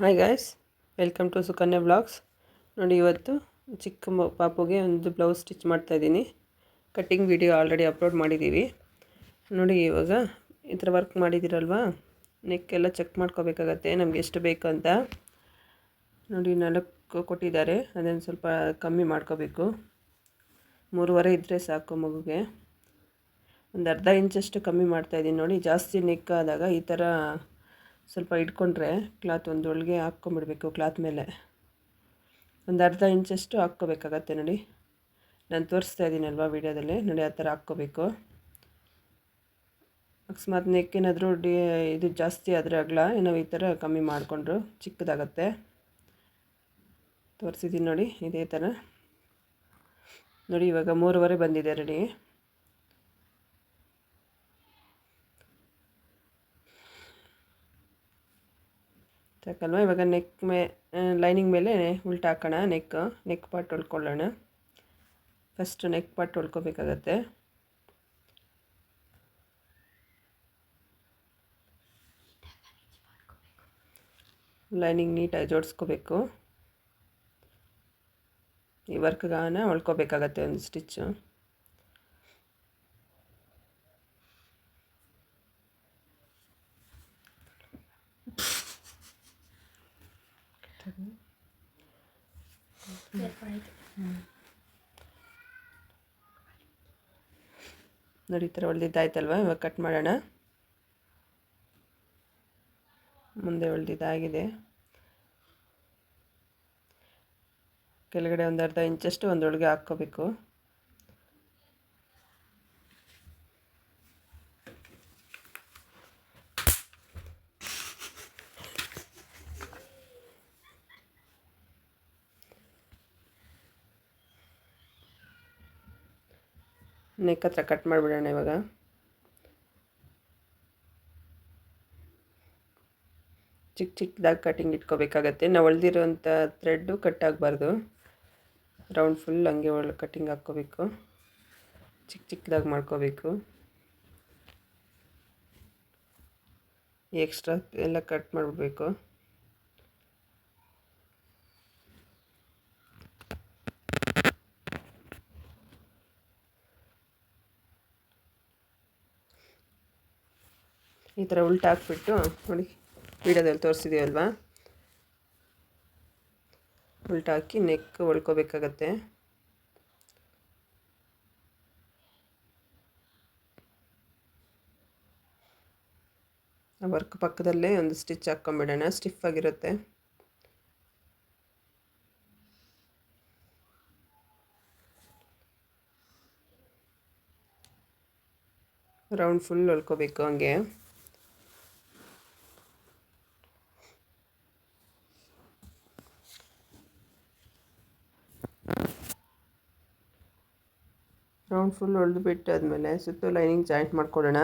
Hi guys welcome to Sukanya blogs ನೋಡಿ, ಇವತ್ತು ಚಿಕ್ಕ ಪಾಪುಗೆ ಒಂದು ಬ್ಲೌಸ್ ಸ್ಟಿಚ್ ಮಾಡ್ತಾಯಿದ್ದೀನಿ ಕಟ್ಟಿಂಗ್ ವಿಡಿಯೋ ಆಲ್ರೆಡಿ ಅಪ್ಲೋಡ್ ಮಾಡಿದ್ದೀವಿ. ನೋಡಿ, ಇವಾಗ ಈ ಥರ ವರ್ಕ್ ಮಾಡಿದ್ದೀರಲ್ವಾ? ನೆಕ್ ಎಲ್ಲ ಚೆಕ್ ಮಾಡ್ಕೋಬೇಕಾಗತ್ತೆ, ನಮ್ಗೆ ಎಷ್ಟು ಬೇಕು ಅಂತ. ನೋಡಿ, ನಾಲ್ಕು ಕೊಟ್ಟಿದ್ದಾರೆ, ಅದನ್ನು ಸ್ವಲ್ಪ ಕಮ್ಮಿ ಮಾಡ್ಕೋಬೇಕು. ಮೂರುವರೆ ಇದ್ದರೆ ಸಾಕು ಮಗುಗೆ. ಒಂದು ಅರ್ಧ ಇಂಚಷ್ಟು ಕಮ್ಮಿ ಮಾಡ್ತಾಯಿದ್ದೀನಿ ನೋಡಿ, ಜಾಸ್ತಿ ನೆಕ್ ಆದಾಗ ಈ ಥರ ಸ್ವಲ್ಪ ಇಟ್ಕೊಂಡ್ರೆ ಕ್ಲಾತ್ ಒಂದು ಒಳಗೆ ಹಾಕ್ಕೊಂಬಿಡ್ಬೇಕು ಕ್ಲಾತ್ ಮೇಲೆ. ಒಂದು ಅರ್ಧ ಇಂಚಷ್ಟು ಹಾಕ್ಕೋಬೇಕಾಗತ್ತೆ ನೋಡಿ. ನಾನು ತೋರಿಸ್ತಾ ಇದ್ದೀನಲ್ವ ವೀಡಿಯೋದಲ್ಲಿ, ನೋಡಿ ಆ ಥರ ಹಾಕ್ಕೋಬೇಕು. ಅಕಸ್ಮಾತ್ ನೆಕ್ಕೇನಾದರೂ ಡಿ, ಇದು ಜಾಸ್ತಿ ಆದರೆ ಅಗಲ, ಏನೋ ಈ ಥರ ಕಮ್ಮಿ ಮಾಡಿಕೊಂಡ್ರು ಚಿಕ್ಕದಾಗತ್ತೆ. ತೋರಿಸಿದ್ದೀನಿ ನೋಡಿ, ಇದೇ ಥರ. ನೋಡಿ ಇವಾಗ ಮೂರುವರೆ ಬಂದಿದೆ ರೆಡಿ ಸಾಕಲ್ವ ಇವಾಗ ನೆಕ್ ಮೇ ಲೈನಿಂಗ್ ಮೇಲೆ ಉಲ್ಟಾ ಹಾಕೋಣ ನೆಕ್ ನೆಕ್ ಪಾರ್ಟ್ ಹೊಲ್ಕೊಳ್ಳೋಣ. ಫಸ್ಟ್ ನೆಕ್ ಪಾರ್ಟ್ ಹೊಲ್ಕೋಬೇಕಾಗತ್ತೆ. ಲೈನಿಂಗ್ ನೀಟಾಗಿ ಜೋಡಿಸ್ಕೋಬೇಕು. ಈ ವರ್ಕ್ಗಾನ ಹೊಳ್ಕೋಬೇಕಾಗತ್ತೆ ಒಂದು ಸ್ಟಿಚ್ಚು ನೋಡಿ ಥರ ಹೊಳ್ದಿದ್ದಾಯ್ತಲ್ವ ಇವಾಗ ಕಟ್ ಮಾಡೋಣ. ಮುಂದೆ ಹೊಳ್ದಿದ್ದಾಗಿದೆ ಕೆಳಗಡೆ ಒಂದು ಅರ್ಧ ಇಂಚಷ್ಟು ಒಂದೊಳಗೆ ಹಾಕ್ಕೋಬೇಕು. ನೆಕ್ ಹತ್ರ ಕಟ್ ಮಾಡಿಬಿಡೋಣ ಇವಾಗ. ಚಿಕ್ಕ ಚಿಕ್ಕದಾಗಿ ಕಟ್ಟಿಂಗ್ ಇಟ್ಕೋಬೇಕಾಗತ್ತೆ. ನಾವು ಹೊಳ್ದಿರೋಂಥ ಥ್ರೆಡ್ಡು ಕಟ್ ಆಗಬಾರ್ದು. ರೌಂಡ್ ಫುಲ್ ಹಂಗೆ ಒಳ್ಳೆ ಕಟ್ಟಿಂಗ್ ಹಾಕ್ಕೋಬೇಕು. ಚಿಕ್ಕ ಚಿಕ್ಕದಾಗಿ ಮಾಡ್ಕೋಬೇಕು. ಎಕ್ಸ್ಟ್ರಾ ಎಲ್ಲ ಕಟ್ ಮಾಡಿಬಿಡ್ಬೇಕು. ಈ ಥರ ಉಲ್ಟಾ ಹಾಕಿಬಿಟ್ಟು ನೋಡಿ ವೀಡಿಯೋದಲ್ಲಿ ತೋರಿಸಿದೀವಲ್ವಾ ಉಲ್ಟಾಕಿ ನೆಕ್ ಹೊಳ್ಕೋಬೇಕಾಗತ್ತೆ. ವರ್ಕ್ ಪಕ್ಕದಲ್ಲೇ ಒಂದು ಸ್ಟಿಚ್ ಹಾಕ್ಕೊಂಬಿಡೋಣ ಸ್ಟಿಫ್ ಆಗಿರುತ್ತೆ. ರೌಂಡ್ ಫುಲ್ ಹೊಲ್ಕೋಬೇಕು ಹಂಗೆ. ಫುಲ್ ಹೊಡೆದು ಬಿಟ್ಟು ಆದಮೇಲೆ ಸುತ್ತು ಲೈನಿಂಗ್ ಜಾಯಿಂಟ್ ಮಾಡ್ಕೊಳ್ಳೋಣ.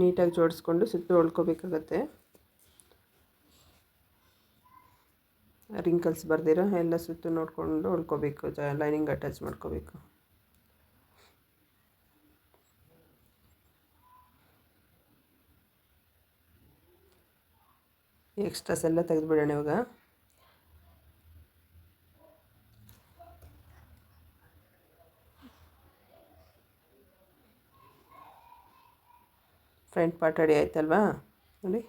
ನೀಟಾಗಿ ಜೋಡಿಸ್ಕೊಂಡು ಸುತ್ತು ಹೊಳ್ಕೋಬೇಕಾಗತ್ತೆ ರಿಂಕಲ್ಸ್ ಬರ್ದಿರೋ ಎಲ್ಲ ಸುತ್ತು ನೋಡಿಕೊಂಡು ಹೊಳ್ಕೋಬೇಕು ಜ, ಲೈನಿಂಗ್ ಅಟ್ಯಾಚ್ ಮಾಡ್ಕೋಬೇಕು. ಎಕ್ಸ್ಟ್ರಾಸ್ ಎಲ್ಲ ತೆಗೆದುಬಿಡೋಣ ಇವಾಗ. ಫ್ರಂಟ್ ಪಾರ್ಟ್ ರೆಡಿ ಆಯ್ತಲ್ವಾ? ನೋಡಿ.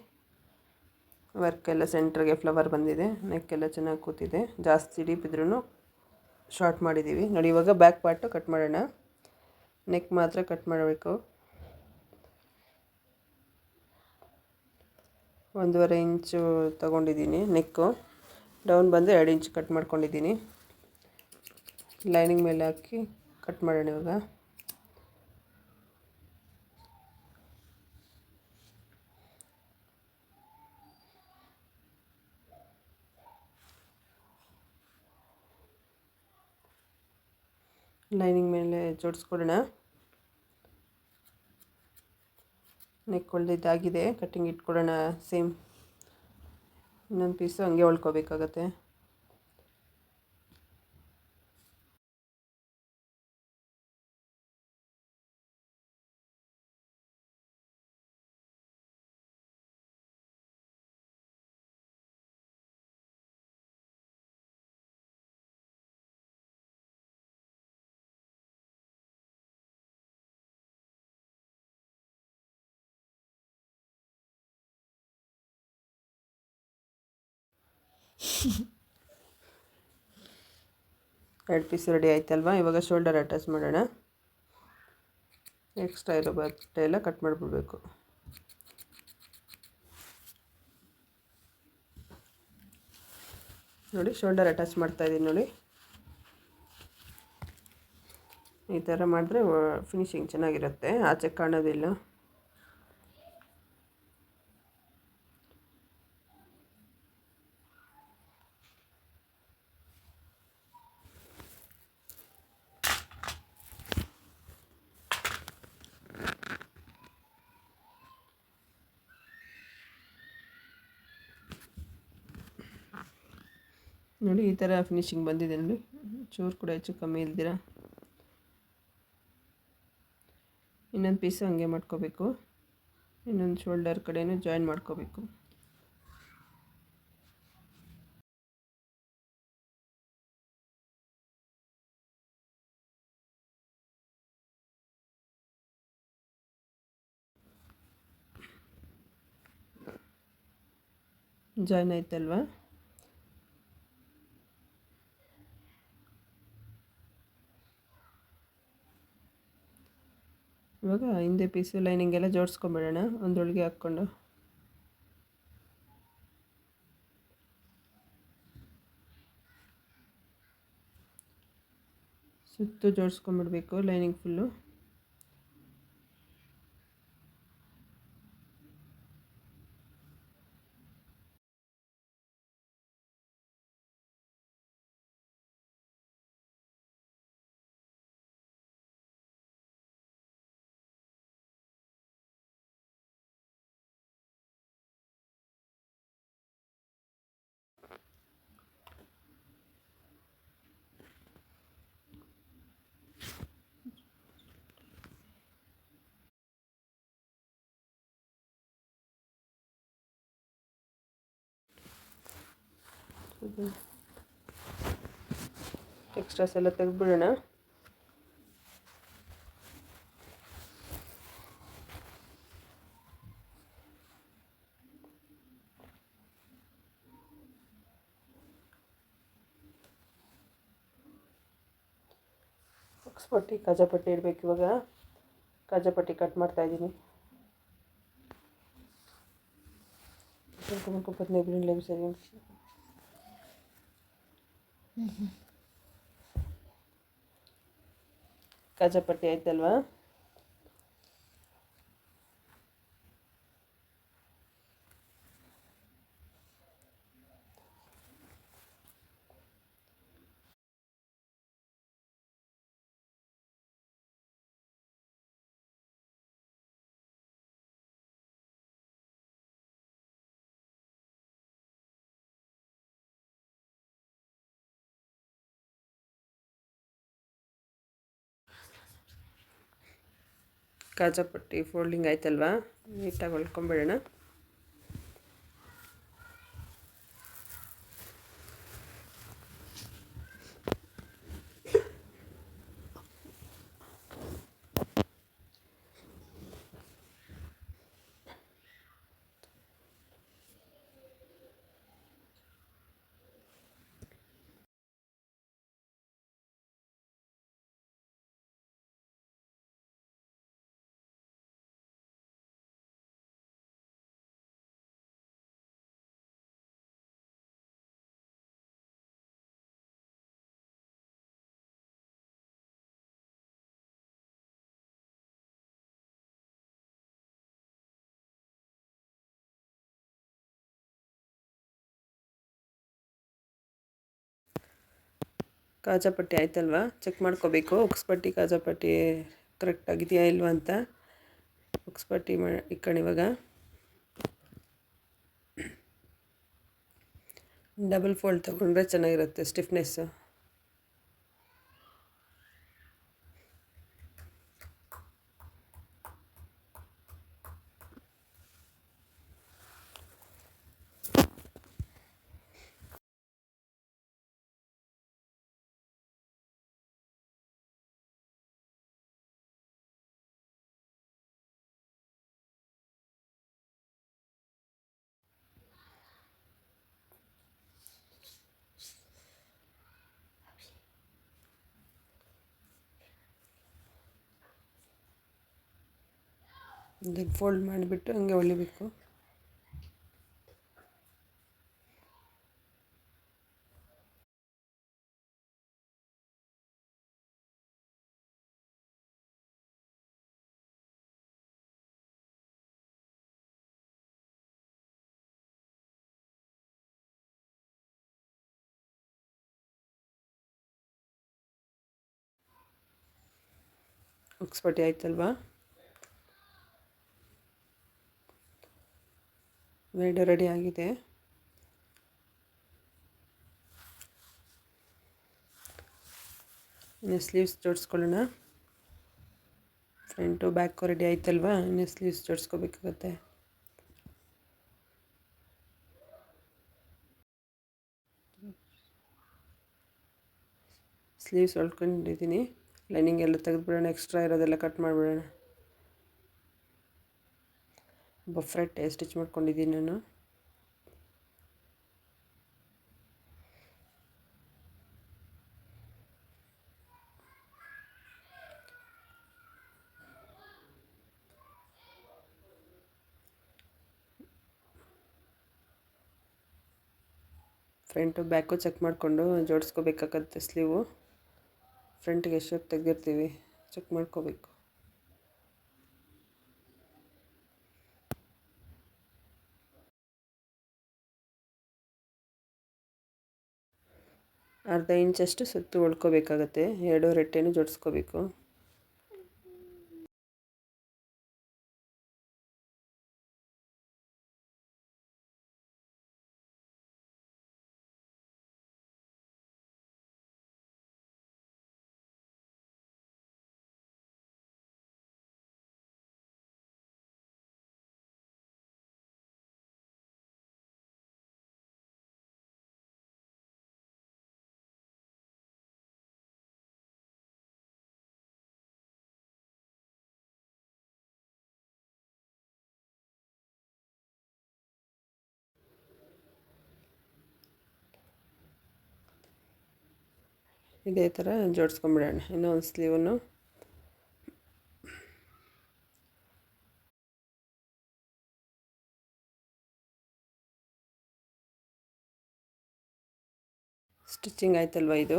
ವರ್ಕೆಲ್ಲ ಸೆಂಟ್ರಿಗೆ ಫ್ಲವರ್ ಬಂದಿದೆ. ನೆಕ್ಕೆಲ್ಲ ಚೆನ್ನಾಗಿ ಕೂತಿದೆ. ಜಾಸ್ತಿ ಡೀಪ್ ಇದ್ರೂ ಶಾರ್ಟ್ ಮಾಡಿದ್ದೀವಿ ನೋಡಿ, ಇವಾಗ ಬ್ಯಾಕ್ ಪಾರ್ಟು ಕಟ್ ಮಾಡೋಣ. ನೆಕ್ ಮಾತ್ರ ಕಟ್ ಮಾಡಬೇಕು. ಒಂದೂವರೆ ಇಂಚು ತೊಗೊಂಡಿದ್ದೀನಿ ನೆಕ್ಕು ಡೌನ್ ಬಂದು ಎರಡು ಇಂಚು ಕಟ್ ಮಾಡ್ಕೊಂಡಿದ್ದೀನಿ. ಲೈನಿಂಗ್ ಮೇಲೆ ಹಾಕಿ ಕಟ್ ಮಾಡೋಣ ಇವಾಗ. ಲೈನಿಂಗ್ ಮೇಲೆ ಜೋಡಿಸ್ಕೊಡೋಣ ನೆಕ್ ಹೊಳ್ದಿದ್ದಾಗಿದೆ ಕಟ್ಟಿಂಗ್ ಇಟ್ಕೊಡೋಣ ಸೇಮ್ ಇನ್ನೊಂದು ಪೀಸು ಹಂಗೆ ಹೊಳ್ಕೊಬೇಕಾಗತ್ತೆ ಎರಡು ಪೀಸ್ ರೆಡಿ ಆಯ್ತಲ್ವಾ? ಇವಾಗ ಶೋಲ್ಡರ್ ಅಟ್ಯಾಚ್ ಮಾಡೋಣ. ಎಕ್ಸ್ಟ್ರಾ ಇರೋ ಬಟ್ಟೆ ಎಲ್ಲ ಕಟ್ ಮಾಡಿಬಿಡ್ಬೇಕು. ನೋಡಿ ಶೋಲ್ಡರ್ ಅಟ್ಯಾಚ್ ಮಾಡ್ತಾ ಇದ್ದೀನಿ ನೋಡಿ. ಈ ಥರ ಮಾಡಿದ್ರೆ ಫಿನಿಶಿಂಗ್ ಚೆನ್ನಾಗಿರುತ್ತೆ. ಆಚೆ ಕಾಣೋದಿಲ್ಲ. ನೋಡಿ, ಈ ಥರ ಫಿನಿಶಿಂಗ್ ಬಂದಿದೆ ನೋಡಿ. ಚೂರು ಕೂಡ ಹೆಚ್ಚು ಕಮ್ಮಿ ಇಲ್ದಿರ? ಇನ್ನೊಂದು ಪೀಸು ಹಂಗೆ ಮಾಡ್ಕೋಬೇಕು. ಇನ್ನೊಂದು ಶೋಲ್ಡರ್ ಕಡೆಯೂ ಜಾಯಿನ್ ಮಾಡ್ಕೋಬೇಕು. ಜಾಯ್ನ್ ಆಯ್ತಲ್ವಾ? ಇವಾಗ ಹಿಂದೆ ಪೀಸು ಲೈನಿಂಗ್ ಎಲ್ಲ ಜೋಡಿಸ್ಕೊಂಬಿಡೋಣ. ಒಂದೊಳಗೆ ಹಾಕ್ಕೊಂಡು. ಸುತ್ತು ಜೋಡಿಸ್ಕೊಂಬಿಡ್ಬೇಕು ಲೈನಿಂಗ್ ಫುಲ್ಲು. ಎಕ್ಸ್ಟ್ರಾಸ್ ಎಲ್ಲ ತೆಗೆದ್ಬಿಡೋಣ ಪಟ್ಟಿ ಕಾಜಾಪಟ್ಟಿ ಇಡಬೇಕು ಇವಾಗ ಕಾಜಾಪಟ್ಟಿ ಕಟ್ ಮಾಡ್ತಾಯಿದ್ದೀನಿ ಬದನೆ ಬಿಡಲಿ ಸರಿ ಕಾಜಾಪಟ್ಟಿ ಆಯ್ತಲ್ವಾ? ಕಾಜಾಪಟ್ಟಿ ಫೋಲ್ಡಿಂಗ್ ಆಯ್ತಲ್ವಾ? ನೀಟಾಗಿ ಹೊಲ್ಕೊಂಬಿಡೋಣ. ಕಾಜಾಪಟ್ಟಿ ಆಯ್ತಲ್ವಾ? ಚೆಕ್ ಮಾಡ್ಕೋಬೇಕು. ಉಕ್ಸ್ಪಟ್ಟಿ ಕಾಜಾಪಟ್ಟಿ ಕರೆಕ್ಟ್ ಆಗಿದೆಯಾ ಇಲ್ವಾ ಅಂತ. ಉಕ್ಸ್ಪಟ್ಟಿ ಮಾ ಇಕ್ಕಣಿ ಇವಾಗ. ಡಬಲ್ ಫೋಲ್ಡ್ ತಗೊಂಡ್ರೆ ಚೆನ್ನಾಗಿರುತ್ತೆ ಸ್ಟಿಫ್ನೆಸ್ಸು ಇದನ್ನು ಫೋಲ್ಡ್ ಮಾಡಿಬಿಟ್ಟು ಹಂಗೆ ಹೊಲಿಬೇಕು. ಉಕ್ಸ್ಪಟ್ಟಿ ಆಯ್ತಲ್ವಾ? ಎರಡು ರೆಡಿ ಆಗಿದೆ. ಇನ್ನು ಸ್ಲೀವ್ಸ್ ಜೋಡಿಸ್ಕೊಳ್ಳೋಣ. ಫ್ರಂಟು ಬ್ಯಾಕು ರೆಡಿ ಆಯ್ತಲ್ವಾ? ಇನ್ನು ಸ್ಲೀವ್ಸ್ ಜೋಡಿಸ್ಕೋಬೇಕಾಗತ್ತೆ. ಸ್ಲೀವ್ಸ್ ಹೊಲ್ಕೊಂಡಿದ್ದೀನಿ. ಲೈನಿಂಗ್ ಎಲ್ಲ ತೆಗೆದುಬಿಡೋಣ ಎಕ್ಸ್ಟ್ರಾ ಇರೋದೆಲ್ಲ ಕಟ್ ಮಾಡಿಬಿಡೋಣ. ಬಫ್ರೆಟ್ ಸ್ಟಿಚ್ ಮಾಡ್ಕೊಂಡಿದ್ದೀನಿ ನಾನು. ಫ್ರಂಟು ಬ್ಯಾಕು ಚೆಕ್ ಮಾಡಿಕೊಂಡು ಜೋಡಿಸ್ಕೋಬೇಕಾಗತ್ತೆ ಸ್ಲೀವು. ಫ್ರಂಟಿಗೆ ಎಷ್ಟು ತೆಗೆದಿರ್ತೀವಿ, ಚೆಕ್ ಮಾಡ್ಕೋಬೇಕು. ಅರ್ಧ ಇಂಚಷ್ಟು ಸುತ್ತು ಉಳ್ಕೋಬೇಕಾಗತ್ತೆ. ಎರಡು ರೆಟ್ಟೆನೂ ಜೋಡಿಸ್ಕೋಬೇಕು. ಇದೇ ಥರ ಜೋಡಿಸ್ಕೊಂಬಿಡೋಣ, ಇನ್ನೂ ಒಂದು ಸ್ಲೀವನ್ನು. ಸ್ಟಿಚಿಂಗ್ ಆಯ್ತಲ್ವ ಇದು?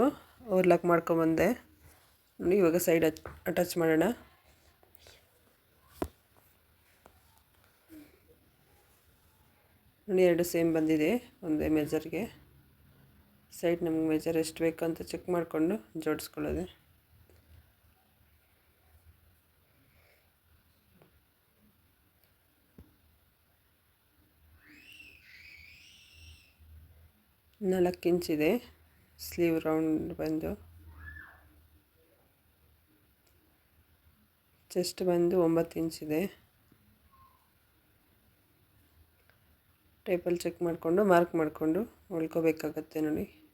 ಓವರ್ಲಾಕ್ ಮಾಡ್ಕೊಂಬಂದೆ. ನೋಡಿ, ಇವಾಗ ಸೈಡ್ ಅಟ್ಯಾಚ್ ಮಾಡೋಣ. ನೋಡಿ, ಎರಡು ಸೇಮ್ ಬಂದಿದೆ, ಒಂದೇ ಮೆಜರ್ಗೆ ಸೈಡ್ ನಮಗೆ ಮೇಜರ್ ಎಷ್ಟು ಬೇಕು ಅಂತ ಚೆಕ್ ಮಾಡಿಕೊಂಡು ಜೋಡಿಸ್ಕೊಳ್ಳೋದು. ನಾಲ್ಕು ಇಂಚಿದೆ ಸ್ಲೀವ್ ರೌಂಡ್ ಬಂದು. ಚೆಸ್ಟ್ ಬಂದು ಒಂಬತ್ತು ಇಂಚಿದೆ ಟೇಪಲ್ಲಿ ಚೆಕ್ ಮಾಡಿಕೊಂಡು, ಮಾರ್ಕ್ ಮಾಡಿಕೊಂಡು ಉಳ್ಕೋಬೇಕಾಗತ್ತೆ ನೋಡಿ.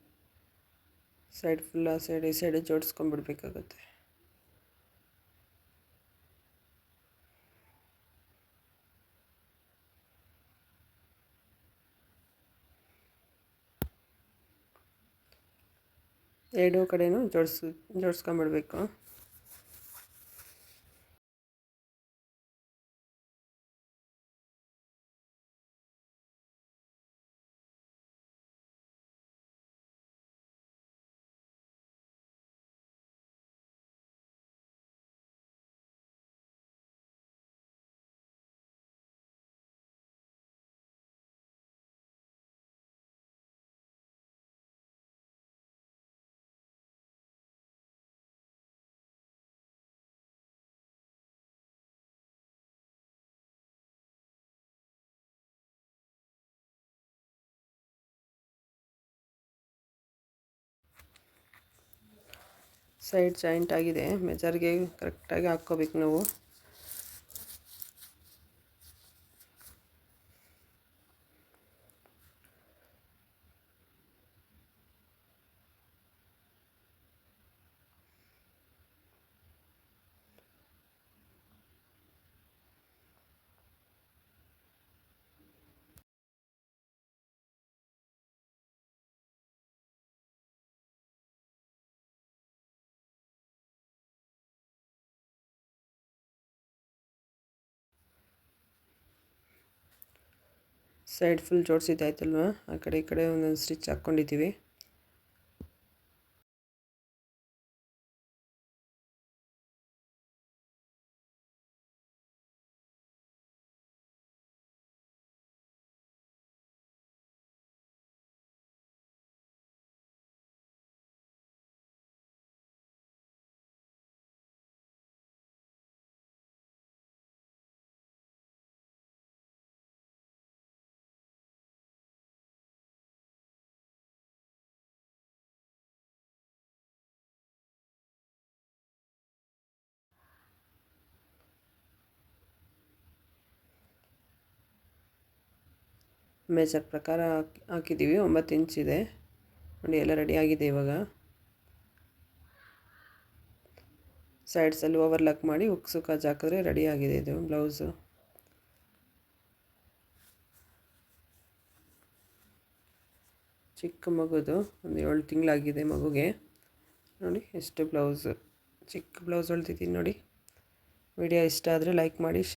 ಸೈಡ್ ಫುಲ್ ಆ ಸೈಡ್ ಈ ಸೈಡ್ ಜೋಡಿಸ್ಕೊಂಡ್ಬಿಡ್ಬೇಕಾಗತ್ತೆ. ಎರಡೂ ಕಡೆಯೂ ಜೋಡಿಸ್ ಜೋಡಿಸ್ಕೊಂಬಿಡ್ಬೇಕು ಸೈಡ್ ಜಾಯಿಂಟ್ ಆಗಿದೆ. ಮೆಜರ್ಗೆ ಕರೆಕ್ಟಾಗಿ ಹಾಕ್ಕೋಬೇಕು ನಾವು. ಸೈಡ್ ಫುಲ್ ಜೋಡಿಸಿದ್ದಾಯ್ತಲ್ವ? ಆ ಕಡೆ ಈ ಕಡೆ ಒಂದೊಂದು ಸ್ಟಿಚ್ ಹಾಕ್ಕೊಂಡಿದ್ದೀವಿ. ಮೆಜರ್ ಪ್ರಕಾರ ಹಾಕಿ ಹಾಕಿದ್ದೀವಿ, ಒಂಬತ್ತು ಇಂಚಿದೆ ನೋಡಿ, ಎಲ್ಲ ರೆಡಿ ಆಗಿದೆ ಇವಾಗ. ಸೈಡ್ಸಲ್ಲಿ ಓವರ್ಲಾಕ್ ಮಾಡಿ ಉಕ್ಸು ಕಾಜ್ ಹಾಕಿದ್ರೆ ರೆಡಿ ಆಗಿದೆ ಇದು ಬ್ಲೌಸು ಚಿಕ್ಕ ಮಗುದು, ಒಂದು ಏಳು ತಿಂಗಳಾಗಿದೆ ಮಗುಗೆ. ನೋಡಿ, ಎಷ್ಟು ಬ್ಲೌಸು ಚಿಕ್ಕ ಬ್ಲೌಸ್ ಹೊಳ್ತಿದ್ದೀನಿ ನೋಡಿ. ವಿಡಿಯೋ ಇಷ್ಟ ಆದರೆ ಲೈಕ್ ಮಾಡಿ